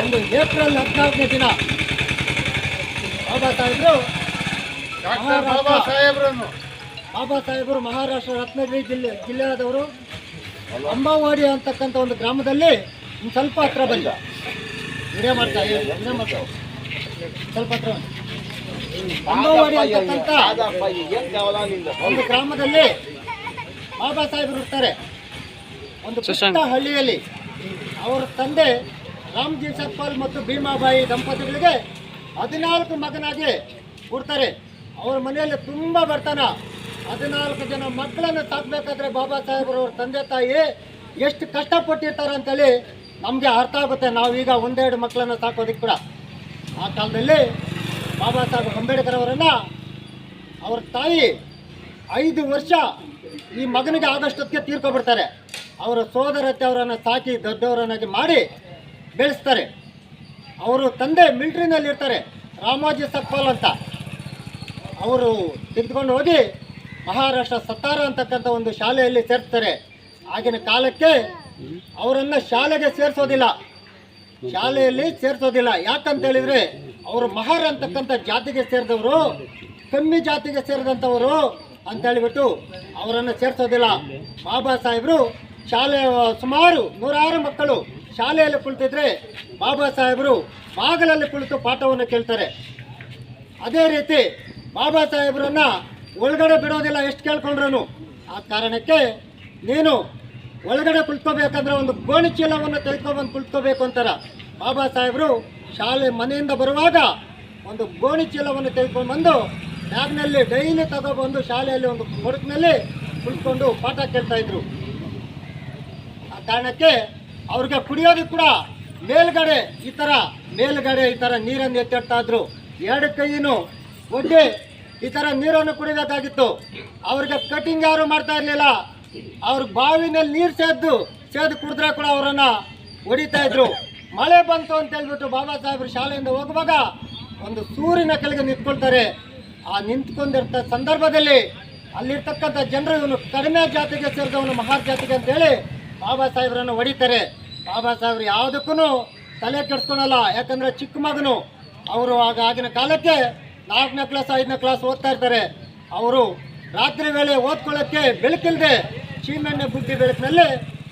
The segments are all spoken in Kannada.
ಒಂದು ಏಪ್ರಿಲ್ ಹದಿನಾಲ್ಕನೇ ದಿನ. ಬಾಬಾ ಸಾಹೇಬರು ಡಾಕ್ಟರ್ ಬಾಬಾ ಸಾಹೇಬರನ್ನು. ಬಾಬಾ ಸಾಹೇಬರು ಮಹಾರಾಷ್ಟ್ರ ರತ್ನಗಿರಿ ಜಿಲ್ಲೆ ಜಿಲ್ಲೆಯಾದವರು ಅಂಬಾವಾಡಿ ಅಂತಕ್ಕಂಥ ಒಂದು ಗ್ರಾಮದಲ್ಲಿ ಒಂದು ಸ್ವಲ್ಪ ಹತ್ರ ಬಂದ ವಿಡಿಯೋ ಮಾಡ್ತಾ ವಿಡಿಯೋ ಮಾಡ್ತಾ ಸ್ವಲ್ಪ ಹತ್ರ. ಅಂಬಾವಾಡಿ ಅಂತಕ್ಕಂಥ ಒಂದು ಗ್ರಾಮದಲ್ಲಿ ಬಾಬಾ ಸಾಹೇಬರು ಇರ್ತಾರೆ. ಒಂದು ಹಳ್ಳಿಯಲ್ಲಿ ಅವರ ತಂದೆ ರಾಮ್ಜಿ ಸತ್ಪಾಲ್ ಮತ್ತು ಭೀಮಾಬಾಯಿ ದಂಪತಿಗಳಿಗೆ ಹದಿನಾಲ್ಕು ಮಗನಾಗಿ ಕೊಡ್ತಾರೆ ಅವ್ರ ಮನೆಯಲ್ಲಿ ತುಂಬ ಬರ್ತಾನ ಹದಿನಾಲ್ಕು ಜನ ಮಕ್ಕಳನ್ನು ಸಾಕಬೇಕಾದ್ರೆ ಬಾಬಾ ಸಾಹೇಬರು ಅವ್ರ ತಂದೆ ತಾಯಿ ಎಷ್ಟು ಕಷ್ಟಪಟ್ಟಿರ್ತಾರೆ ಅಂತೇಳಿ ನಮಗೆ ಅರ್ಥ ಆಗುತ್ತೆ. ನಾವೀಗ ಒಂದೆರಡು ಮಕ್ಕಳನ್ನು ಸಾಕೋದಕ್ಕೆ ಕೂಡ. ಆ ಕಾಲದಲ್ಲಿ ಬಾಬಾ ಸಾಹೇಬ್ ಅಂಬೇಡ್ಕರ್ ಅವರನ್ನು ಅವ್ರ ತಾಯಿ ಐದು ವರ್ಷ ಈ ಮಗನಿಗೆ ಆಗಷ್ಟೊತ್ತಿಗೆ ತೀರ್ಕೊಬಿಡ್ತಾರೆ. ಅವರ ಸೋದರತೆ ಅವರನ್ನು ಸಾಕಿ ದೊಡ್ಡವರನ್ನಾಗಿ ಮಾಡಿ ಬೆಳೆಸ್ತಾರೆ. ಅವರು ತಂದೆ ಮಿಲ್ಟ್ರಿನಲ್ಲಿರ್ತಾರೆ, ರಾಮೋಜಿ ಸಕ್ಪಾಲ್ ಅಂತ. ಅವರು ತೆಗೆದುಕೊಂಡು ಹೋಗಿ ಮಹಾರಾಷ್ಟ್ರ ಸತಾರ ಅಂತಕ್ಕಂಥ ಒಂದು ಶಾಲೆಯಲ್ಲಿ ಸೇರ್ತಾರೆ. ಆಗಿನ ಕಾಲಕ್ಕೆ ಅವರನ್ನು ಶಾಲೆಗೆ ಸೇರಿಸೋದಿಲ್ಲ. ಶಾಲೆಯಲ್ಲಿ ಸೇರಿಸೋದಿಲ್ಲ. ಯಾಕಂತ ಹೇಳಿದ್ರೆ ಅವರು ಮಹಾರ್ ಅಂತಕ್ಕಂಥ ಜಾತಿಗೆ ಸೇರಿದವರು, ಕಮ್ಮಿ ಜಾತಿಗೆ ಸೇರಿದಂಥವರು ಅಂತ ಹೇಳಿಬಿಟ್ಟು ಅವರನ್ನು ಸೇರಿಸೋದಿಲ್ಲ. ಬಾಬಾ ಸಾಹೇಬರು ಶಾಲೆ ಸುಮಾರು ನೂರಾರು ಮಕ್ಕಳು ಶಾಲೆಯಲ್ಲಿ ಕುಳಿತಿದ್ರೆ ಬಾಬಾ ಸಾಹೇಬರು ಬಾಗಲಲ್ಲಿ ಕುಳಿತು ಪಾಠವನ್ನು ಕೇಳ್ತಾರೆ. ಅದೇ ರೀತಿ ಬಾಬಾ ಸಾಹೇಬರನ್ನ ಒಳಗಡೆ ಬಿಡೋದಿಲ್ಲ ಎಷ್ಟು ಕೇಳ್ಕೊಂಡ್ರು ಆ ಕಾರಣಕ್ಕೆ ನೀನು ಒಳಗಡೆ ಕುಳ್ಕೋಬೇಕಂದ್ರೆ ಒಂದು ಗೋಣಿ ಚೀಲವನ್ನು ತೆಗೆದುಕೊಬಂದು ಕುಳ್ಕೋಬೇಕು ಅಂತಾರ. ಬಾಬಾ ಸಾಹೇಬರು ಶಾಲೆ ಮನೆಯಿಂದ ಬರುವಾಗ ಒಂದು ಗೋಣಿ ಚೀಲವನ್ನು ತೆಗೆದುಕೊಂಡು ಬಂದು ಬ್ಯಾಗ್ನಲ್ಲಿ ಡೈಲಿ ತಗೊಬಂದು ಶಾಲೆಯಲ್ಲಿ ಒಂದು ಕೊಡಕಿನಲ್ಲಿ ಕುಳಿತುಕೊಂಡು ಪಾಠ ಕೇಳ್ತಾ ಇದ್ರು. ಆ ಕಾರಣಕ್ಕೆ ಅವ್ರಿಗೆ ಕುಡಿಯೋದಕ್ಕೆ ಕೂಡ ಮೇಲ್ಗಡೆ ಈ ಥರ ಮೇಲ್ಗಡೆ ಈ ಥರ ನೀರನ್ನು ಎತ್ತಿಡ್ತಾ ಇದ್ರು. ಎರಡು ಕೈಯೂ ಒಡ್ಡಿ ಈ ಥರ ನೀರನ್ನು ಕುಡಿಬೇಕಾಗಿತ್ತು. ಅವ್ರಿಗೆ ಕಟಿಂಗ್ ಯಾರು ಮಾಡ್ತಾ ಇರಲಿಲ್ಲ. ಅವ್ರ ಬಾವಿನಲ್ಲಿ ನೀರು ಸೇದ್ದು, ಸೇದು ಕುಡಿದ್ರೆ ಕೂಡ ಅವರನ್ನು ಹೊಡಿತಾ ಇದ್ರು. ಮಳೆ ಬಂತು ಅಂತ ಹೇಳ್ಬಿಟ್ಟು ಬಾಬಾ ಸಾಹೇಬ್ರು ಶಾಲೆಯಿಂದ ಹೋಗುವಾಗ ಒಂದು ಸೂರಿನ ಕೆಳಗೆ ನಿಂತ್ಕೊಳ್ತಾರೆ. ಆ ನಿಂತ್ಕೊಂಡಿರ್ತ ಸಂದರ್ಭದಲ್ಲಿ ಅಲ್ಲಿರ್ತಕ್ಕಂಥ ಜನರು ಇವನು ಕಡಿಮೆ ಜಾತಿಗೆ ಸೇರಿದವನು ಮಹಾರ್ ಜಾತಿಗೆ ಅಂತೇಳಿ ಬಾಬಾ ಸಾಹೇಬ್ರನ್ನು ಹೊಡಿತಾರೆ. ಬಾಬಾ ಸಾಹೇಬ್ರು ಯಾವುದಕ್ಕೂ ತಲೆ ಕೆಡ್ಸ್ಕೊಳಲ್ಲ. ಯಾಕಂದರೆ ಚಿಕ್ಕ ಮಗನು. ಅವರು ಆಗ ಆಗಿನ ಕಾಲಕ್ಕೆ ನಾಲ್ಕನೇ ಕ್ಲಾಸ್ ಐದನೇ ಕ್ಲಾಸ್ ಓದ್ತಾ ಇರ್ತಾರೆ. ಅವರು ರಾತ್ರಿ ವೇಳೆ ಓದ್ಕೊಳ್ಳೋಕ್ಕೆ ಬೆಳಕಿಲ್ಲದೆ ಸೀಮೆಣ್ಣೆ ಬುದ್ಧಿ ಬೆಳಕಿನಲ್ಲಿ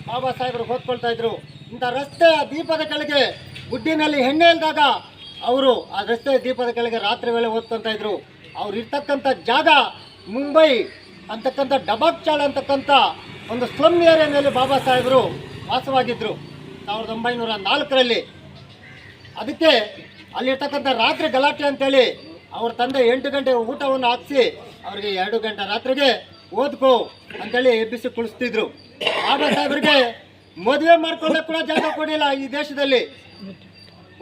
ಬಾಬಾ ಸಾಹೇಬರು ಓದ್ಕೊಳ್ತಾ ಇದ್ರು. ಇಂಥ ರಸ್ತೆ ದೀಪದ ಕೆಳಗೆ, ಗುಡ್ಡಿನಲ್ಲಿ ಹೆಣ್ಣೆ ಇಲ್ದಾಗ ಅವರು ಆ ರಸ್ತೆ ದೀಪದ ಕೆಳಗೆ ರಾತ್ರಿ ವೇಳೆ ಓದ್ಕೊಂತ ಇದ್ರು. ಅವ್ರು ಇರ್ತಕ್ಕಂಥ ಜಾಗ ಮುಂಬೈ ಅಂತಕ್ಕಂಥ ಡಬಾಕ್ಚಾಳ ಅಂತಕ್ಕಂಥ ಒಂದು ಸ್ಲಮ್ ಏರಿಯಾನಲ್ಲಿ ಬಾಬಾ ಸಾಹೇಬರು ವಾಸವಾಗಿದ್ದರು ಸಾವಿರದ ಒಂಬೈನೂರ ನಾಲ್ಕರಲ್ಲಿ. ಅದಕ್ಕೆ ಅಲ್ಲಿರ್ತಕ್ಕಂಥ ರಾತ್ರಿ ಗಲಾಟೆ ಅಂತೇಳಿ ಅವ್ರ ತಂದೆ ಎಂಟು ಗಂಟೆ ಊಟವನ್ನು ಹಾಕಿಸಿ ಅವರಿಗೆ ಎರಡು ಗಂಟೆ ರಾತ್ರಿಗೆ ಓದ್ಕೋ ಅಂತೇಳಿ ಎಬ್ಬಿಸಿ ಕುಳಿಸ್ತಿದ್ರು. ಬಾಬಾ ಸಾಹೇಬರಿಗೆ ಮದುವೆ ಮಾಡ್ಕೊಳ್ಳೋಕೆ ಕೂಡ ಜಾಗ ಕೊಡಿಲ್ಲ ಈ ದೇಶದಲ್ಲಿ.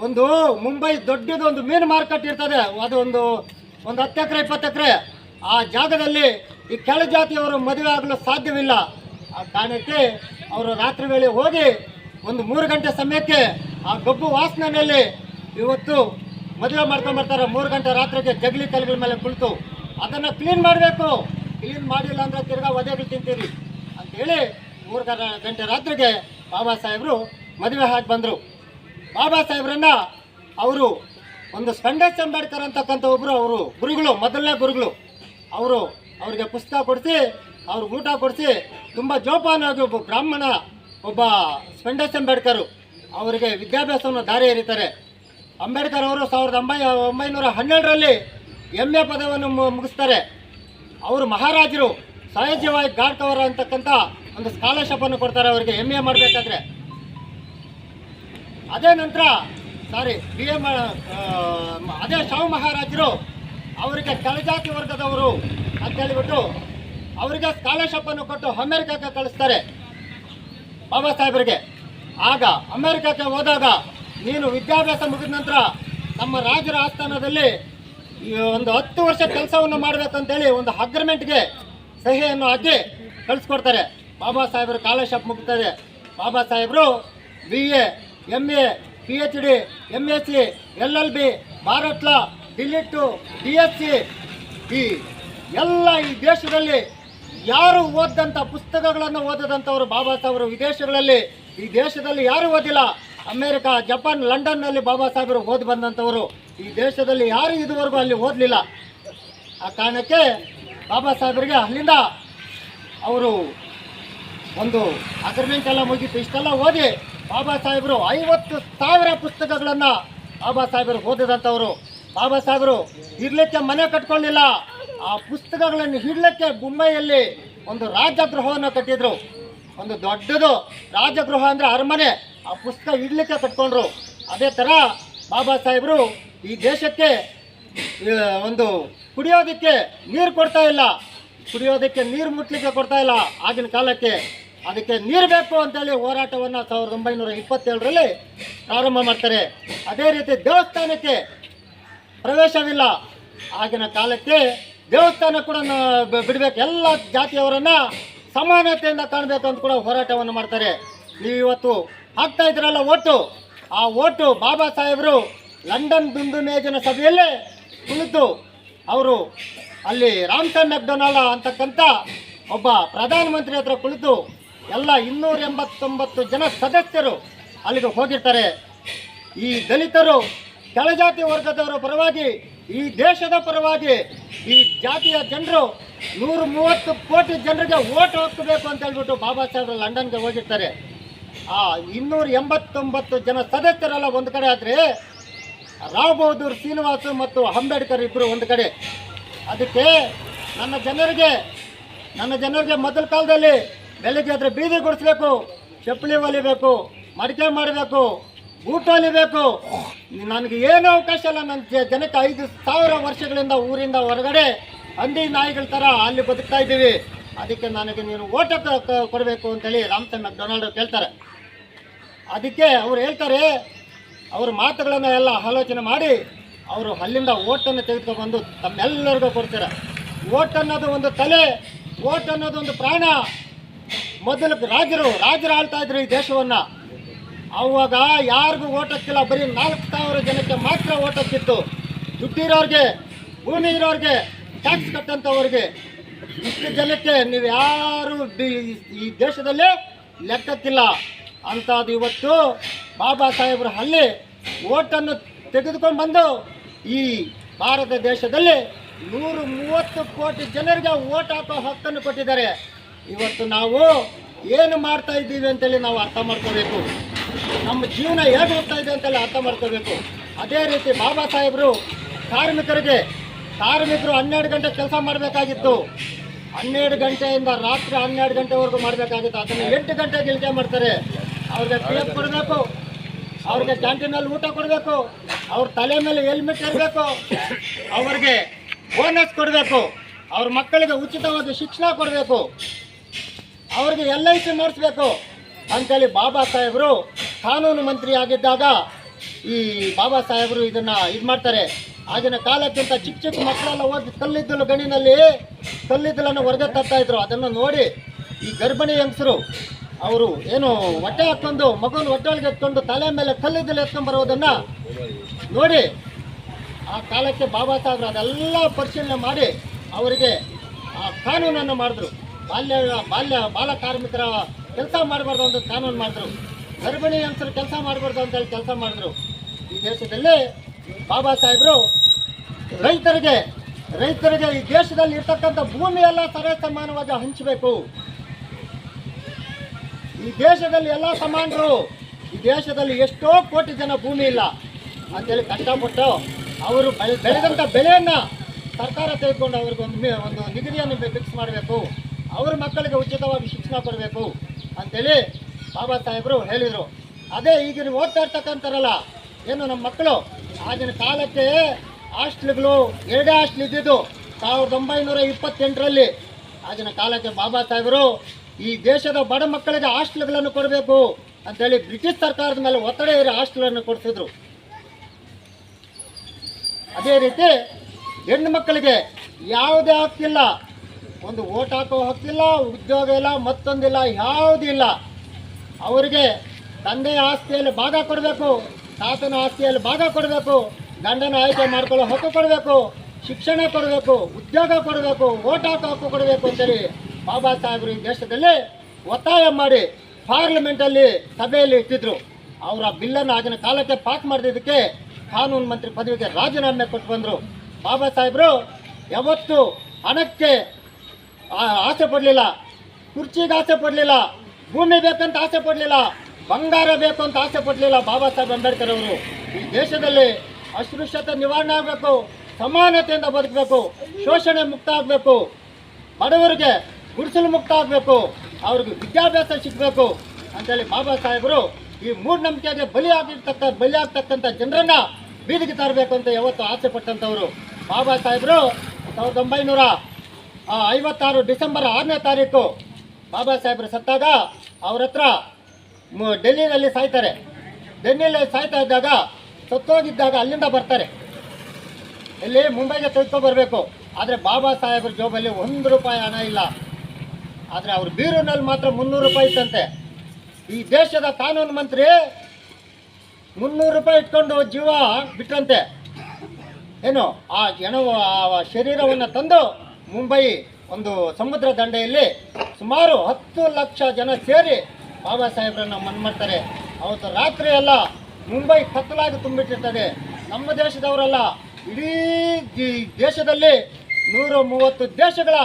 ಒಂದು ಮುಂಬೈ ದೊಡ್ಡದು ಒಂದು ಮೀನು ಮಾರ್ಕೆಟ್ ಇರ್ತದೆ, ಅದು ಒಂದು ಒಂದು ಹತ್ತು ಎಕರೆ, ಇಪ್ಪತ್ತು ಎಕರೆ. ಆ ಜಾಗದಲ್ಲಿ ಈ ಕೆಳ ಜಾತಿಯವರು ಮದುವೆ ಆಗಲು ಸಾಧ್ಯವಿಲ್ಲ. ಆ ತಾಣಕ್ಕೆ ಅವರು ರಾತ್ರಿ ವೇಳೆ ಹೋಗಿ ಒಂದು ಮೂರು ಗಂಟೆ ಸಮಯಕ್ಕೆ ಆ ಗಬ್ಬು ವಾಸನೆ ಮೇಲೆ ಇವತ್ತು ಮದುವೆ ಮಾಡ್ಕೊಂಡು ಬರ್ತಾರೆ ಮೂರು ಗಂಟೆ ರಾತ್ರಿಗೆ ಜಗಲಿ ಕಲ್ಗಳ ಮೇಲೆ ಕುಳಿತು ಅದನ್ನು ಕ್ಲೀನ್ ಮಾಡಬೇಕು. ಕ್ಲೀನ್ ಮಾಡಿಲ್ಲ ಅಂದ್ರೆ ತಿರ್ಗಾ ಒದೆಗಳು ತಿಂತೀರಿ ಅಂತೇಳಿ ಮೂರು ಗಂಟೆ ರಾತ್ರಿಗೆ ಬಾಬಾ ಸಾಹೇಬರು ಮದುವೆ ಹಾಕಿ ಬಂದರು. ಬಾಬಾ ಸಾಹೇಬ್ರನ್ನ ಅವರು ಒಂದು ಸ್ಪಂಡಸ್ ಅಂಬೇಡ್ಕರ್ ಅಂತಕ್ಕಂಥ ಒಬ್ಬರು ಅವರು ಗುರುಗಳು, ಮೊದಲನೇ ಗುರುಗಳು. ಅವರು ಅವರಿಗೆ ಪುಸ್ತಕ ಕೊಡಿಸಿ ಅವ್ರಿಗೆ ಊಟ ಕೊಡಿಸಿ ತುಂಬ ಜೋಪಾನವಾಗಿ ಒಬ್ಬ ಬ್ರಾಹ್ಮಣ, ಒಬ್ಬ ಸ್ಪೆಂಡಸ್ ಅಂಬೇಡ್ಕರ್ ಅವರಿಗೆ ವಿದ್ಯಾಭ್ಯಾಸವನ್ನು ದಾರಿ ಎರಿತಾರೆ. ಅಂಬೇಡ್ಕರ್ ಅವರು ಸಾವಿರದ ಒಂಬೈ ಒಂಬೈನೂರ ಹನ್ನೆರಡರಲ್ಲಿ ಎಂ ಎ ಪದವನ್ನು ಮುಗಿಸ್ತಾರೆ. ಅವರು ಮಹಾರಾಜರು, ಸಹಜವಾಗಿ ಗಾಡ್ಕವರ ಅಂತಕ್ಕಂಥ ಒಂದು ಸ್ಕಾಲರ್ಶಿಪ್ ಅನ್ನು ಕೊಡ್ತಾರೆ ಅವರಿಗೆ ಎಂ ಎ ಮಾಡಬೇಕಾದ್ರೆ. ಅದೇ ನಂತರ ಸಾರಿ ಬಿ ಎ ಅದೇ ಶಾವು ಮಹಾರಾಜರು, ಅವರಿಗೆ ಕಳಜಾತಿ ವರ್ಗದವರು ಅಂತ ಹೇಳಿಬಿಟ್ಟು ಅವರಿಗೆ ಸ್ಕಾಲರ್ಶಿಪ್ ಅನ್ನು ಕೊಟ್ಟು ಅಮೆರಿಕಕ್ಕೆ ಕಳಿಸ್ತಾರೆ ಬಾಬಾ ಸಾಹೇಬರಿಗೆ. ಆಗ ಅಮೆರಿಕಕ್ಕೆ ಹೋದಾಗ ನೀನು ವಿದ್ಯಾಭ್ಯಾಸ ಮುಗಿದ ನಂತರ ನಮ್ಮ ರಾಜರ ಆಸ್ಥಾನದಲ್ಲಿ ಒಂದು ಹತ್ತು ವರ್ಷ ಕೆಲಸವನ್ನು ಮಾಡಬೇಕಂತೇಳಿ ಒಂದು ಅಗ್ರಿಮೆಂಟ್ಗೆ ಸಹಿಯನ್ನು ಹಾಕಿ ಕಳಿಸ್ಕೊಡ್ತಾರೆ. ಬಾಬಾ ಸಾಹೇಬರು ಸ್ಕಾಲರ್ಶಿಪ್ ಮುಗ್ತದೆ ಬಾಬಾ ಸಾಹೇಬರು B A M A P H D M S C L L B bar at law D Litt D S C ಈ ಎಲ್ಲ ಈ ದೇಶದಲ್ಲಿ ಯಾರು ಓದಿದಂಥ ಪುಸ್ತಕಗಳನ್ನು ಓದದಂಥವರು ಬಾಬಾ ಸಾಹೇಬರು? ವಿದೇಶಗಳಲ್ಲಿ, ಈ ದೇಶದಲ್ಲಿ ಯಾರು ಓದಿಲ್ಲ? ಅಮೇರಿಕ, ಜಪಾನ್, ಲಂಡನ್ನಲ್ಲಿ ಬಾಬಾ ಸಾಹೇಬರು ಓದಿ ಬಂದಂಥವರು. ಈ ದೇಶದಲ್ಲಿ ಯಾರು ಇದುವರೆಗೂ ಅಲ್ಲಿ ಓದಲಿಲ್ಲ? ಆ ಕಾರಣಕ್ಕೆ ಬಾಬಾ ಸಾಹೇಬರಿಗೆ ಅಲ್ಲಿಂದ ಅವರು ಒಂದು ಅಗ್ರಿಮೆಂಟ್ ಎಲ್ಲ ಮುಗಿತು. ಇಷ್ಟೆಲ್ಲ ಓದಿ ಬಾಬಾ ಸಾಹೇಬರು ಐವತ್ತು ಸಾವಿರ ಪುಸ್ತಕಗಳನ್ನು ಬಾಬಾ ಸಾಹೇಬರು ಓದಿದಂಥವರು. ಬಾಬಾ ಸಾಹೇಬರು ಇರಲಿಕ್ಕೆ ಮನೆ ಕಟ್ಕೊಳ್ಳಿಲ್ಲ ಆ ಪುಸ್ತಕಗಳನ್ನು ಹಿಡಲಿಕ್ಕೆ ಮುಂಬೈಯಲ್ಲಿ ಒಂದು ರಾಜಗೃಹವನ್ನು ಕಟ್ಟಿದ್ರು. ಒಂದು ದೊಡ್ಡದು ರಾಜಗೃಹ ಅಂದರೆ ಅರಮನೆ. ಆ ಪುಸ್ತಕ ಇಡ್ಲಿಕ್ಕೆ ಕಟ್ಕೊಂಡ್ರು. ಅದೇ ಥರ ಬಾಬಾ ಸಾಹೇಬರು ಈ ದೇಶಕ್ಕೆ ಒಂದು ಕುಡಿಯೋದಕ್ಕೆ ನೀರು ಕೊಡ್ತಾ ಇಲ್ಲ. ಕುಡಿಯೋದಕ್ಕೆ ನೀರು ಮುಟ್ಲಿಕ್ಕೆ ಕೊಡ್ತಾ ಇಲ್ಲ ಆಗಿನ ಕಾಲಕ್ಕೆ. ಅದಕ್ಕೆ ನೀರು ಬೇಕು ಅಂತೇಳಿ ಹೋರಾಟವನ್ನು ಸಾವಿರದ ಒಂಬೈನೂರ ಇಪ್ಪತ್ತೇಳರಲ್ಲಿ ಪ್ರಾರಂಭ ಮಾಡ್ತಾರೆ. ಅದೇ ರೀತಿ ದೇವಸ್ಥಾನಕ್ಕೆ ಪ್ರವೇಶವಿಲ್ಲ. ಆಗಿನ ಕಾಲಕ್ಕೆ ದೇವಸ್ಥಾನ ಕೂಡ ಬಿಡಬೇಕು. ಎಲ್ಲ ಜಾತಿಯವರನ್ನ ಸಮಾನತೆಯಿಂದ ಕಾಣಬೇಕು ಅಂತ ಕೂಡ ಹೋರಾಟವನ್ನು ಮಾಡ್ತಾರೆ. ನೀವು ಇವತ್ತು ಹಾಕ್ತಾ ಇದ್ರಲ್ಲ ಓಟು. ಆ ಓಟು ಬಾಬಾ ಸಾಹೇಬರು ಲಂಡನ್ ದುಂದು ನಿಯೋಜನ ಸಭೆಯಲ್ಲೇ ಕುಳಿತು ಅವರು ಅಲ್ಲಿ ರಾಮ್ಸನ್ ಮೆಕ್ಡೊನಾಲ್ಡ್ ಅಂತಕ್ಕಂಥ ಒಬ್ಬ ಪ್ರಧಾನಮಂತ್ರಿ ಹತ್ರ ಕುಳಿತು ಎಲ್ಲ ಇನ್ನೂರ ಎಂಬತ್ತೊಂಬತ್ತು ಜನ ಸದಸ್ಯರು ಅಲ್ಲಿಗೆ ಹೋಗಿರ್ತಾರೆ. ಈ ದಲಿತರು ಕೆಳಜಾತಿ ವರ್ಗದವರ ಪರವಾಗಿ ಈ ದೇಶದ ಪರವಾಗಿ ಈ ಜಾತಿಯ ಜನರು ನೂರ ಮೂವತ್ತು ಕೋಟಿ ಜನರಿಗೆ ಓಟ್ ಹಾಕಬೇಕು ಅಂತ ಹೇಳ್ಬಿಟ್ಟು ಬಾಬಾ ಸಾಹೇಬರು ಲಂಡನ್ಗೆ ಹೋಗಿರ್ತಾರೆ. ಆ ಇನ್ನೂರ ಎಂಬತ್ತೊಂಬತ್ತು ಜನ ಸದಸ್ಯರೆಲ್ಲ ಒಂದು ಕಡೆ ಆದರೆ ರಾವ್ ಬಹದ್ದೂರ್ ಶ್ರೀನಿವಾಸ ಮತ್ತು ಅಂಬೇಡ್ಕರ್ ಇಬ್ಬರು ಒಂದು ಕಡೆ. ಅದಕ್ಕೆ ನನ್ನ ಜನರಿಗೆ ನನ್ನ ಜನರಿಗೆ ಮೊದಲ ಕಾಲದಲ್ಲಿ ಬೆಳಿಗ್ಗೆ ಆದರೆ ಬೀದಿ ಗುಡಿಸ್ಬೇಕು, ಚಪ್ಪಲಿ ಹೊಲಿಬೇಕು, ಮಡಿಕೆ ಮಾಡಬೇಕು ಬೂಟ್ ಬೇಕು. ನನಗೆ ಏನೂ ಅವಕಾಶ ಇಲ್ಲ. ನನ್ನ ಜನಕ್ಕೆ ಐದು ಸಾವಿರ ವರ್ಷಗಳಿಂದ ಊರಿಂದ ಹೊರಗಡೆ ಹಂದಿ ನಾಯಿಗಳ ಥರ ಅಲ್ಲಿ ಬದುಕ್ತಾ ಇದ್ದೀವಿ. ಅದಕ್ಕೆ ನನಗೆ ನೀನು ಓಟ ಕೊಡಬೇಕು ಅಂತೇಳಿ ರಾಮ್ಸನ್ ಮೆಕ್ಡೊನಾಲ್ಡ್ ಕೇಳ್ತಾರೆ. ಅದಕ್ಕೆ ಅವ್ರು ಹೇಳ್ತಾರೆ, ಅವ್ರ ಮಾತುಗಳನ್ನು ಎಲ್ಲ ಆಲೋಚನೆ ಮಾಡಿ ಅವರು ಅಲ್ಲಿಂದ ಓಟನ್ನು ತೆಗೆದುಕೊಂಡು ತಮ್ಮೆಲ್ಲರಿಗೂ ಕೊಡ್ತಾರೆ. ಓಟ್ ಅನ್ನೋದು ಒಂದು ತಲೆ, ಓಟ್ ಅನ್ನೋದು ಒಂದು ಪ್ರಾಣ. ಮೊದಲು ರಾಜರು ರಾಜರು ಆಳ್ತಾ ಇದ್ರು ಈ ದೇಶವನ್ನು. ಅವಾಗ ಯಾರಿಗೂ ಓಟ್ ಹಾಕಿಲ್ಲ ಬರೀ ನಾಲ್ಕು ಸಾವಿರ ಜನಕ್ಕೆ ಮಾತ್ರ ಓಟ್ ಹಾಕಿತ್ತು ದುಡ್ಡಿರೋರಿಗೆ, ಭೂಮಿ ಇರೋರಿಗೆ ಟ್ಯಾಕ್ಸ್ ಕಟ್ಟಂಥವ್ರಿಗೆ ಇಷ್ಟು ಜನಕ್ಕೆ ನೀವು ಯಾರು ಈ ದೇಶದಲ್ಲಿ ಲೆಕ್ಕಕ್ಕಿಲ್ಲ. ಅಂಥದ್ದು ಇವತ್ತು ಬಾಬಾ ಸಾಹೇಬ್ರ ಅಲ್ಲಿ ಓಟನ್ನು ತೆಗೆದುಕೊಂಡು ಬಂದು ಈ ಭಾರತ ದೇಶದಲ್ಲಿ ನೂರು ಮೂವತ್ತು ಕೋಟಿ ಜನರಿಗೆ ಓಟ್ ಹಾಕೋ ಹಕ್ಕನ್ನು ಕೊಟ್ಟಿದ್ದಾರೆ. ಇವತ್ತು ನಾವು ಏನು ಮಾಡ್ತಾ ಇದ್ದೀವಿ ಅಂತೇಳಿ ನಾವು ಅರ್ಥ ಮಾಡ್ಕೋಬೇಕು. ನಮ್ಮ ಜೀವನ ಹೇಗೆ ಹೋಗ್ತಾ ಇದೆ ಅಂತೆಲ್ಲ ಅರ್ಥ ಮಾಡ್ಕೋಬೇಕು. ಅದೇ ರೀತಿ ಬಾಬಾ ಸಾಹೇಬರು ಕಾರ್ಮಿಕರಿಗೆ, ಕಾರ್ಮಿಕರು ಹನ್ನೆರಡು ಗಂಟೆ ಕೆಲಸ ಮಾಡಬೇಕಾಗಿತ್ತು. ಹನ್ನೆರಡು ಗಂಟೆಯಿಂದ ರಾತ್ರಿ ಹನ್ನೆರಡು ಗಂಟೆವರೆಗೂ ಮಾಡಬೇಕಾಗಿತ್ತು. ಅದನ್ನು ಎಂಟು ಗಂಟೆಗೆ ಇಳಿಕೆ ಮಾಡ್ತಾರೆ. ಅವ್ರಿಗೆ ಪಿ ಕೊಡಬೇಕು. ಅವ್ರಿಗೆ ಕ್ಯಾಂಟೀನಲ್ಲಿ ಊಟ ಕೊಡಬೇಕು. ಅವ್ರ ತಲೆ ಮೇಲೆ ಹೆಲ್ಮೆಟ್ ಇರಬೇಕು. ಅವ್ರಿಗೆ ಬೋನಸ್ ಕೊಡಬೇಕು. ಅವ್ರ ಮಕ್ಕಳಿಗೆ ಉಚಿತವಾದ ಶಿಕ್ಷಣ ಕೊಡಬೇಕು. ಅವ್ರಿಗೆ ಎಲ್ ಐ ಸಿ ಮಾಡಿಸ್ಬೇಕು. ಅಂತೇಳಿ ಬಾಬಾ ಸಾಹೇಬರು ಕಾನೂನು ಮಂತ್ರಿ ಆಗಿದ್ದಾಗ ಈ ಬಾಬಾ ಸಾಹೇಬರು ಇದನ್ನ ಇದು ಮಾಡ್ತಾರೆ. ಆಗಿನ ಕಾಲಕ್ಕಿಂತ ಚಿಕ್ಕ ಚಿಕ್ಕ ಮಕ್ಕಳೆಲ್ಲ ಓದಿ ಕಲ್ಲಿದ್ದಲು ಗಣಿನಲ್ಲಿ ಕಲ್ಲಿದ್ದಲನ್ನು ಹೊರಗೆ ತರ್ತಾ ಇದ್ರು. ಅದನ್ನು ನೋಡಿ ಈ ಗರ್ಭಿಣಿ ಹೆಂಗಸರು ಅವರು ಏನು ಹೊಟ್ಟೆ ಹಾಕೊಂಡು ಮಗುನ ಹೊಟ್ಟೆ ಒಳಗೆ ಎತ್ಕೊಂಡು ತಲೆ ಮೇಲೆ ಕಲ್ಲಿದ್ದಲು ಎತ್ಕೊಂಡು ಬರೋದನ್ನ ನೋಡಿ ಆ ಕಾಲಕ್ಕೆ ಬಾಬಾ ಸಾಹೇಬರು ಅದೆಲ್ಲ ಪರಿಶೀಲನೆ ಮಾಡಿ ಅವರಿಗೆ ಆ ಕಾನೂನನ್ನು ಮಾಡಿದ್ರು. ಬಾಲ್ಯ ಬಾಲ್ಯ, ಬಾಲ ಕಾರ್ಮಿಕರ ಕೆಲಸ ಮಾಡಬಾರ್ದು ಅಂತ ಕಾನೂನು ಮಾಡಿದ್ರು. ಗರ್ಭಿಣಿ ಅಂತರು ಕೆಲಸ ಮಾಡಬಾರ್ದು ಅಂತೇಳಿ ಕೆಲಸ ಮಾಡಿದ್ರು. ಈ ದೇಶದಲ್ಲಿ ಬಾಬಾ ಸಾಹೇಬರು ರೈತರಿಗೆ ರೈತರಿಗೆ ಈ ದೇಶದಲ್ಲಿ ಇರ್ತಕ್ಕಂಥ ಭೂಮಿ ಎಲ್ಲ ಸಮಾನವಾಗಿ ಹಂಚಬೇಕು. ಈ ದೇಶದಲ್ಲಿ ಎಲ್ಲ ಸಮಾನರು, ಈ ದೇಶದಲ್ಲಿ ಎಷ್ಟೋ ಕೋಟಿ ಜನ ಭೂಮಿ ಇಲ್ಲ ಅಂತೇಳಿ ಕಷ್ಟಪಟ್ಟು ಅವರು ಬೆಳೆ ಬೆಳೆದಂಥ ಬೆಳೆಯನ್ನು ಸರ್ಕಾರ ತೆಗೆದುಕೊಂಡು ಅವ್ರಿಗೆ ಒಂದು ಮಿ- ಒಂದು ನಿಗದಿಯನ್ನು ಫಿಕ್ಸ್ ಮಾಡಬೇಕು. ಅವ್ರ ಮಕ್ಕಳಿಗೆ ಉಚಿತವಾಗಿ ಶಿಕ್ಷಣ ಕೊಡಬೇಕು ಅಂತೇಳಿ ಬಾಬಾ ಸಾಹೇಬರು ಹೇಳಿದರು. ಅದೇ ಈಗಿನ ಓದ್ತಾ ಇರ್ತಕ್ಕಂಥರಲ್ಲ, ಏನು ನಮ್ಮ ಮಕ್ಕಳು, ಆಗಿನ ಕಾಲಕ್ಕೆ ಹಾಸ್ಟ್ಲ್ಗಳು, ಎರಡೇ ಹಾಸ್ಟ್ಲ್ ಇದ್ದಿದ್ದು ಸಾವಿರದ ಒಂಬೈನೂರ ಇಪ್ಪತ್ತೆಂಟರಲ್ಲಿ. ಆಗಿನ ಕಾಲಕ್ಕೆ ಬಾಬಾ ಸಾಹೇಬರು, ಈ ದೇಶದ ಬಡ ಮಕ್ಕಳಿಗೆ ಹಾಸ್ಟೆಲ್ಗಳನ್ನು ಕೊಡಬೇಕು ಅಂತೇಳಿ ಬ್ರಿಟಿಷ್ ಸರ್ಕಾರದ ಮೇಲೆ ಒತ್ತಡ ಇರೋ ಹಾಸ್ಟೆಲನ್ನು ಕೊಡ್ತಿದ್ರು ಅದೇ ರೀತಿ ಹೆಣ್ಣು ಮಕ್ಕಳಿಗೆ ಯಾವುದೇ ಹಕ್ಕಿಲ್ಲ. ಒಂದು ಓಟ್ ಹಾಕೋ ಹಕ್ಕಿಲ್ಲ, ಉದ್ಯೋಗ ಇಲ್ಲ, ಮತ್ತೊಂದಿಲ್ಲ, ಯಾವುದೂ ಇಲ್ಲ. ಅವರಿಗೆ ತಂದೆಯ ಆಸ್ತಿಯಲ್ಲಿ ಭಾಗ ಕೊಡಬೇಕು, ತಾತನ ಆಸ್ತಿಯಲ್ಲಿ ಭಾಗ ಕೊಡಬೇಕು, ಗಂಡನ ಆಯ್ಕೆ ಮಾಡ್ಕೊಳ್ಳೋ ಹಕ್ಕು ಕೊಡಬೇಕು, ಶಿಕ್ಷಣ ಕೊಡಬೇಕು, ಉದ್ಯೋಗ ಕೊಡಬೇಕು, ಓಟ್ ಹಾಕೋ ಹಕ್ಕು ಕೊಡಬೇಕು ಅಂತೇಳಿ ಬಾಬಾ ಸಾಹೇಬರು ಈ ದೇಶದಲ್ಲಿ ಒತ್ತಾಯ ಮಾಡಿ ಪಾರ್ಲಿಮೆಂಟಲ್ಲಿ ಸಭೆಯಲ್ಲಿ ಇಟ್ಟಿದ್ರು. ಅವರ ಬಿಲ್ಲನ್ನು ಆಗಿನ ಕಾಲಕ್ಕೆ ಪಾಸ್ ಮಾಡಿದ್ದಕ್ಕೆ ಕಾನೂನು ಮಂತ್ರಿ ಪದವಿಗೆ ರಾಜೀನಾಮೆ ಕೊಟ್ಟು ಬಂದರು. ಬಾಬಾ ಸಾಹೇಬರು ಯಾವತ್ತೂ ಹಣಕ್ಕೆ ಆಸೆ ಪಡಲಿಲ್ಲ, ಕುರ್ಚಿಗೆ ಆಸೆ ಪಡಲಿಲ್ಲ ಭೂಮಿ ಬೇಕಂತ ಆಸೆ ಪಡಲಿಲ್ಲ, ಬಂಗಾರ ಬೇಕು ಅಂತ ಆಸೆ ಪಡಲಿಲ್ಲ ಬಾಬಾ ಸಾಹೇಬ್ ಅಂಬೇಡ್ಕರ್ ಅವರು. ಈ ದೇಶದಲ್ಲಿ ಅಸ್ಪೃಶ್ಯತೆ ನಿವಾರಣೆ ಆಗಬೇಕು, ಸಮಾನತೆಯಿಂದ ಬದುಕಬೇಕು, ಶೋಷಣೆ ಮುಕ್ತ ಆಗಬೇಕು, ಬಡವರಿಗೆ ಗುಡಿಸಲು ಮುಕ್ತ ಆಗಬೇಕು, ಅವ್ರಿಗೆ ವಿದ್ಯಾಭ್ಯಾಸ ಸಿಗಬೇಕು ಅಂತೇಳಿ ಬಾಬಾ ಸಾಹೇಬರು ಈ ಮೂಢನಂಬಿಕೆಗೆ ಬಲಿ ಆಗಿರ್ತಕ್ಕ ಬಲಿ ಆಗ್ತಕ್ಕಂಥ ಜನರನ್ನ ಬೀದಿಗೆ ತರಬೇಕು ಅಂತ ಯಾವತ್ತು ಆಸೆ ಪಟ್ಟಂಥವ್ರು ಬಾಬಾ ಸಾಹೇಬರು. ಸಾವಿರದ ಒಂಬೈನೂರ ಐವತ್ತಾರು ಡಿಸೆಂಬರ್ ಆರನೇ ತಾರೀಕು ಬಾಬಾ ಸಾಹೇಬರು ಸತ್ತಾಗ ಅವ್ರ ಹತ್ರ ಡೆಲ್ಲಿನಲ್ಲಿ ಸಾಯ್ತಾರೆ. ಡೆಲ್ಲಿಯಲ್ಲಿ ಸಾಯ್ತಾ ಇದ್ದಾಗ, ಸತ್ತೋಗಿದ್ದಾಗ ಅಲ್ಲಿಂದ ಬರ್ತಾರೆ. ಇಲ್ಲಿ ಮುಂಬೈಗೆ ಬರಬೇಕು. ಆದರೆ ಬಾಬಾ ಸಾಹೇಬ್ರ ಜೋಬಲ್ಲಿ ಒಂದು ರೂಪಾಯಿ ಹಣ ಇಲ್ಲ. ಆದರೆ ಅವ್ರ ಬೀರೂನಲ್ಲಿ ಮಾತ್ರ ಮುನ್ನೂರು ರೂಪಾಯಿ ಇತ್ತಂತೆ. ಈ ದೇಶದ ಕಾನೂನು ಮಂತ್ರಿ ಮುನ್ನೂರು ರೂಪಾಯಿ ಇಟ್ಕೊಂಡು ಜೀವ ಬಿಟ್ಟಂತೆ. ಏನು? ಆ ಜನವು ಆ ಶರೀರವನ್ನು ತಂದು ಮುಂಬೈ ಒಂದು ಸಮುದ್ರ ದಂಡೆಯಲ್ಲಿ ಸುಮಾರು ಹತ್ತು ಲಕ್ಷ ಜನ ಸೇರಿ ಬಾಬಾ ಸಾಹೇಬ್ರನ್ನ ಮನ್ಮಾಡ್ತಾರೆ ಅವತ್ತು ರಾತ್ರಿ ಎಲ್ಲ ಮುಂಬೈ ಕತ್ತಲಾಗಿ ತುಂಬಿಟ್ಟಿರ್ತದೆ. ನಮ್ಮ ದೇಶದವರಲ್ಲ, ಇಡೀ ದೇಶದಲ್ಲಿ ನೂರ ಮೂವತ್ತು ದೇಶಗಳ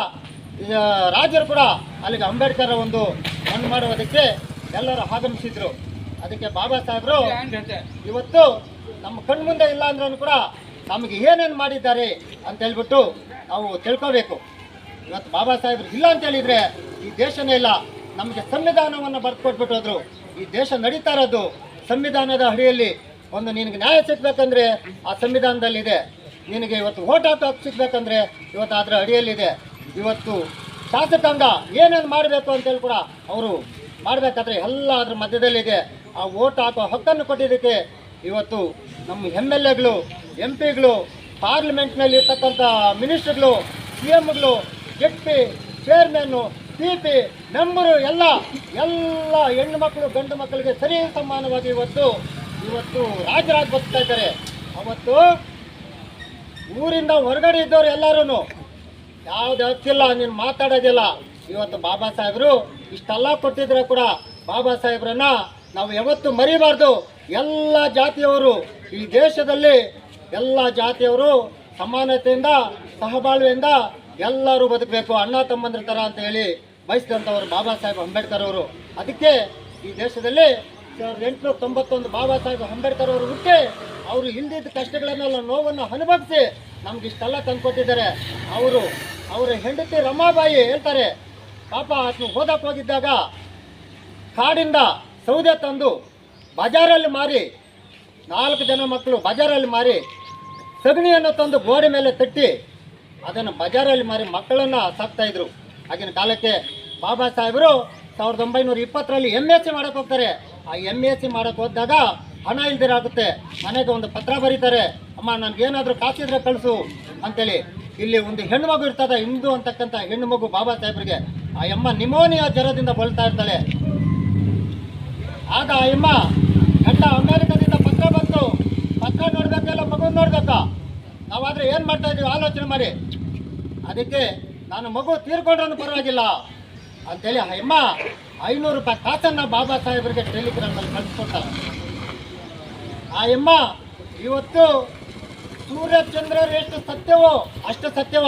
ರಾಜರು ಕೂಡ ಅಲ್ಲಿಗೆ ಅಂಬೇಡ್ಕರ್ ಒಂದು ಮಣ್ಣು ಮಾಡುವುದಕ್ಕೆ ಎಲ್ಲರೂ ಆಗಮಿಸಿದ್ರು. ಅದಕ್ಕೆ ಬಾಬಾ ಸಾಹೇಬರು ಇವತ್ತು ನಮ್ಮ ಕಣ್ಮುಂದೆ ಇಲ್ಲ ಅಂದ್ರೂ ಕೂಡ ನಮಗೆ ಏನೇನು ಮಾಡಿದ್ದಾರೆ ಅಂತ ಹೇಳ್ಬಿಟ್ಟು ನಾವು ತಿಳ್ಕೋಬೇಕು. ಇವತ್ತು ಬಾಬಾ ಸಾಹೇಬ್ರು ಇಲ್ಲ ಅಂತ ಹೇಳಿದ್ರೆ ಈ ದೇಶನೇ ಇಲ್ಲ. ನಮಗೆ ಸಂವಿಧಾನವನ್ನು ಬರ್ಕೊಟ್ಬಿಟ್ಟು ಈ ದೇಶ ನಡೀತಾ ಇರೋದು ಸಂವಿಧಾನದ ಅಡಿಯಲ್ಲಿ. ಒಂದು ನಿನಗೆ ನ್ಯಾಯ ಸಿಗ್ಬೇಕಂದ್ರೆ ಆ ಸಂವಿಧಾನದಲ್ಲಿದೆ. ನಿನಗೆ ಇವತ್ತು ಓಟ್ ಹಾಕಿ ಸಿಗ್ಬೇಕಂದ್ರೆ ಇವತ್ತು ಅದರ ಅಡಿಯಲ್ಲಿದೆ. ಇವತ್ತು ಶಾಸಕಾಂಗ ಏನೇನು ಮಾಡಬೇಕು ಅಂತೇಳಿ ಕೂಡ ಅವರು ಮಾಡಬೇಕಾದ್ರೆ ಎಲ್ಲ ಅದ್ರ ಮಧ್ಯದಲ್ಲಿದೆ. ಆ ಓಟ್ ಹಾಕೋ ಹಕ್ಕನ್ನು ಕೊಟ್ಟಿದ್ದಕ್ಕೆ ಇವತ್ತು ನಮ್ಮ ಎಂ ಎಲ್ ಎಗಳು ಎಂ ಪಿಗಳು ಪಾರ್ಲಿಮೆಂಟ್ನಲ್ಲಿ ಇರ್ತಕ್ಕಂಥ ಮಿನಿಸ್ಟರ್ಗಳು C ಎಮ್ಗಳು P chairman P P member ಎಲ್ಲ ಎಲ್ಲ ಹೆಣ್ಣು ಮಕ್ಕಳು, ಗಂಡು ಮಕ್ಕಳಿಗೆ ಸರಿ ಸಮಾನವಾಗಿ ಇವತ್ತು ಇವತ್ತು ರಾಜರಾಗಿ ಬರ್ತಾ ಇದ್ದಾರೆ. ಅವತ್ತು ಊರಿಂದ ಹೊರಗಡೆ ಇದ್ದವ್ರು ಎಲ್ಲರೂ ಯಾವ್ದು ಹತ್ತಿಲ್ಲ ನೀನು ಮಾತಾಡೋದಿಲ್ಲ. ಇವತ್ತು ಬಾಬಾ ಸಾಹೇಬರು ಇಷ್ಟೆಲ್ಲ ಕೊಟ್ಟಿದ್ರೆ ಕೂಡ ಬಾಬಾ ಸಾಹೇಬ್ರನ್ನ ನಾವು ಯಾವತ್ತು ಮರಿಬಾರ್ದು. ಎಲ್ಲ ಜಾತಿಯವರು ಈ ದೇಶದಲ್ಲಿ ಎಲ್ಲ ಜಾತಿಯವರು ಸಮಾನತೆಯಿಂದ, ಸಹಬಾಳ್ವೆಯಿಂದ ಎಲ್ಲರೂ ಬದುಕಬೇಕು, ಅಣ್ಣ ತಮ್ಮಂದ್ರ ಥರ ಅಂತ ಹೇಳಿ ಬಯಸಿದಂಥವ್ರು ಬಾಬಾ ಸಾಹೇಬ್ ಅಂಬೇಡ್ಕರ್ ಅವರು. ಅದಕ್ಕೆ ಈ ದೇಶದಲ್ಲಿ ಸಾವಿರದ ಎಂಟುನೂರ ತೊಂಬತ್ತೊಂದು ಬಾಬಾ ಸಾಹೇಬ್ ಅಂಬೇಡ್ಕರ್ ಅವರು ಹುಟ್ಟಿ ಅವರು ಹಿಂದಿದ್ದ ಕಷ್ಟಗಳನ್ನೆಲ್ಲ, ನೋವನ್ನು ಅನುಭವಿಸಿ ನಮ್ಗೆ ಇಷ್ಟೆಲ್ಲ ತಂದುಕೊಟ್ಟಿದ್ದಾರೆ. ಅವರು ಅವರ ಹೆಂಡತಿ ರಮಾಬಾಯಿ ಹೇಳ್ತಾರೆ, ಪಾಪ ಆತನು ಓದಕ್ಕೆ ಹೋಗಿದ್ದಾಗ ಕಾಡಿಂದ ಸೌದೆ ತಂದು ಬಜಾರಲ್ಲಿ ಮಾರಿ, ನಾಲ್ಕು ಜನ ಮಕ್ಕಳು ಬಜಾರಲ್ಲಿ ಮಾರಿ ಸಗಣಿಯನ್ನು ತಂದು ಗೋಡೆ ಮೇಲೆ ತಟ್ಟಿ ಅದನ್ನು ಬಜಾರಲ್ಲಿ ಮಾರಿ ಮಕ್ಕಳನ್ನು ಸಾಕ್ತಾ ಇದ್ರು. ಆಗಿನ ಕಾಲಕ್ಕೆ ಬಾಬಾ ಸಾಹೇಬರು ಸಾವಿರದ ಒಂಬೈನೂರ ಇಪ್ಪತ್ತರಲ್ಲಿ ಎಂ ಎಸ್ ಸಿ ಮಾಡೋಕೆ ಹೋಗ್ತಾರೆ. ಆ ಎಂ ಎಸ್ ಸಿ ಮಾಡಕ್ಕೆ ಹೋದಾಗ ಹಣ ಇಲ್ದಿರಾಗುತ್ತೆ ಮನೆಗೆ ಒಂದು ಪತ್ರ ಬರೀತಾರೆ. ಅಮ್ಮ ನನಗೇನಾದರೂ ಕಾಸಿದ್ರೆ ಕಳಿಸು ಅಂತೇಳಿ. ಇಲ್ಲಿ ಒಂದು ಹೆಣ್ಣು ಮಗು ಇರ್ತದೆ, ಹಿಂದೂ ಅಂತಕ್ಕಂಥ ಹೆಣ್ಣು ಮಗು ಬಾಬಾ ಸಾಹೇಬರಿಗೆ. ಆ ಅಮ್ಮ ನಿಮೋನಿಯಾ ಜ್ವರದಿಂದ ಬಳಲ್ತಾ ಇರ್ತಾಳೆ. ಆಗ ಆ ಅಮ್ಮ ಗಂಡ ಅಮೇರಿಕದಿಂದ ಪತ್ರ ಬಂತು. ಪತ್ರ ನೋಡ್ಬೇಕಲ್ಲ ಮಗು ನೋಡ್ಬೇಕಾ? ನಾವಾದ್ರೆ ಏನು ಮಾಡ್ತಾ ಇದೀವಿ? ಆಲೋಚನೆ ಮಾಡಿ. ಅದಕ್ಕೆ ನಾನು ಮಗು ತೀರ್ಕೊಂಡ್ರೂ ಪರವಾಗಿಲ್ಲ. ಅಂತೇಳಿ ಅಮ್ಮ ಐನೂರು ರೂಪಾಯಿ ಕಾಸನ್ನ ಬಾಬಾ ಸಾಹೇಬರಿಗೆ ಟೆಲಿಗ್ರಾಮಲ್ಲಿ ಕಳಿಸ್ಕೊಡ್ತಾರೆ ಆ ಅಮ್ಮ ಇವತ್ತು ಸೂರ್ಯ ಚಂದ್ರರು ಎಷ್ಟು ಸತ್ಯವೋ ಅಷ್ಟು ಸತ್ಯವ.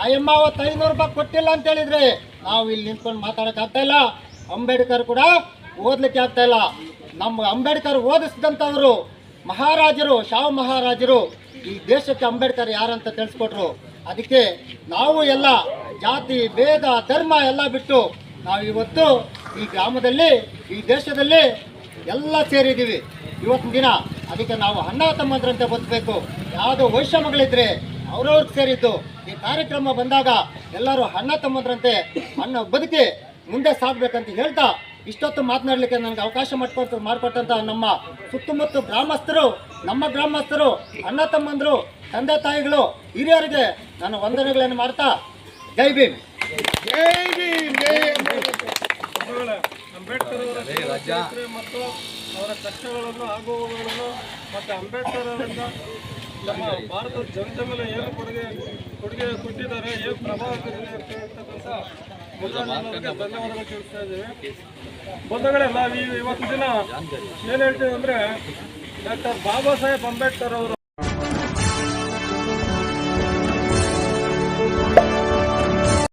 ಆ ಅಮ್ಮ ಅವತ್ತು ಐನೂರು ರೂಪಾಯಿ ಕೊಟ್ಟಿಲ್ಲ ಅಂತ ಹೇಳಿದ್ರೆ ನಾವು ಇಲ್ಲಿ ನಿಂತ್ಕೊಂಡು ಮಾತಾಡಕ್ ಆಗ್ತಾ ಇಲ್ಲ. ಅಂಬೇಡ್ಕರ್ ಕೂಡ ಓದ್ಲಿಕ್ಕೆ ಆಗ್ತಾ ಇಲ್ಲ. ನಮ್ಮ ಅಂಬೇಡ್ಕರ್ ಓದಿಸಿದಂಥವ್ರು ಮಹಾರಾಜರು, ಶಾವ್ ಮಹಾರಾಜರು. ಈ ದೇಶಕ್ಕೆ ಅಂಬೇಡ್ಕರ್ ಯಾರಂತ ತಿಳಿಸ್ಕೊಟ್ರು, ಅದಕ್ಕೆ ನಾವು ಎಲ್ಲ ಜಾತಿ, ಭೇದ, ಧರ್ಮ ಎಲ್ಲ ಬಿಟ್ಟು ನಾವು ಇವತ್ತು ಈ ಗ್ರಾಮದಲ್ಲಿ, ಈ ದೇಶದಲ್ಲಿ ಎಲ್ಲ ಸೇರಿದ್ದೀವಿ. ಇವತ್ತಿನ ದಿನ ಅದಕ್ಕೆ ನಾವು ಅಣ್ಣ ತಮ್ಮಂದ್ರಂತೆ ಬದುಕಬೇಕು. ಯಾವುದೋ ವೈಷಮ್ಯಗಳಿದ್ರೆ ಅವ್ರವ್ರಿಗೆ ಸೇರಿದ್ದು. ಈ ಕಾರ್ಯಕ್ರಮ ಬಂದಾಗ ಎಲ್ಲರೂ ಅಣ್ಣ ತಮ್ಮಂದ್ರಂತೆ ಅಣ್ಣ ಬದುಕಿ ಮುಂದೆ ಸಾಗಬೇಕಂತ ಹೇಳ್ತಾ ಇಷ್ಟೊತ್ತು ಮಾತನಾಡಲಿಕ್ಕೆ ನನಗೆ ಅವಕಾಶ ಮಾಡಿಕೊಟ್ಟು ಮಾಡಿಕೊಟ್ಟಂತ ನಮ್ಮ ಸುತ್ತಮುತ್ತ ಗ್ರಾಮಸ್ಥರು, ನಮ್ಮ ಗ್ರಾಮಸ್ಥರು, ಅಣ್ಣ ತಮ್ಮಂದರು, ತಂದೆ ತಾಯಿಗಳು, ಹಿರಿಯರಿಗೆ ನಾನು ವಂದನೆಗಳನ್ನು ಮಾಡ್ತಾ ಜೈ ಭೀಮ್ ಜೈ ಭೀಮ್ ಅಂಬೇಡ್ಕರ್. ಅವರ ಮತ್ತು ಅವರ ಕಷ್ಟಗಳನ್ನು ಆಗುವುಗಳನ್ನು ಮತ್ತು ಅಂಬೇಡ್ಕರ್ ಅವರಿಂದ ನಮ್ಮ ಭಾರತದ ಜನತೆ ಮೇಲೆ ಏನು ಕೊಡುಗೆ ಕೊಡುಗೆ ಕೊಟ್ಟಿದ್ದಾರೆ ಏನು ಪ್ರಭಾವ ಬೀರಿದೆ ಅಂತ ಹೇಳ್ತಕ್ಕಂಥ ಮುದ್ರಾಜನವರಿಗೆ ಧನ್ಯವಾದಗಳು ಇದ್ದೀವಿ ಇವತ್ತು ದಿನ ಏನು ಹೇಳ್ತೀವಿ ಅಂದ್ರೆ ಡಾಕ್ಟರ್ ಬಾಬಾ ಸಾಹೇಬ್ ಅಂಬೇಡ್ಕರ್ ಅವರು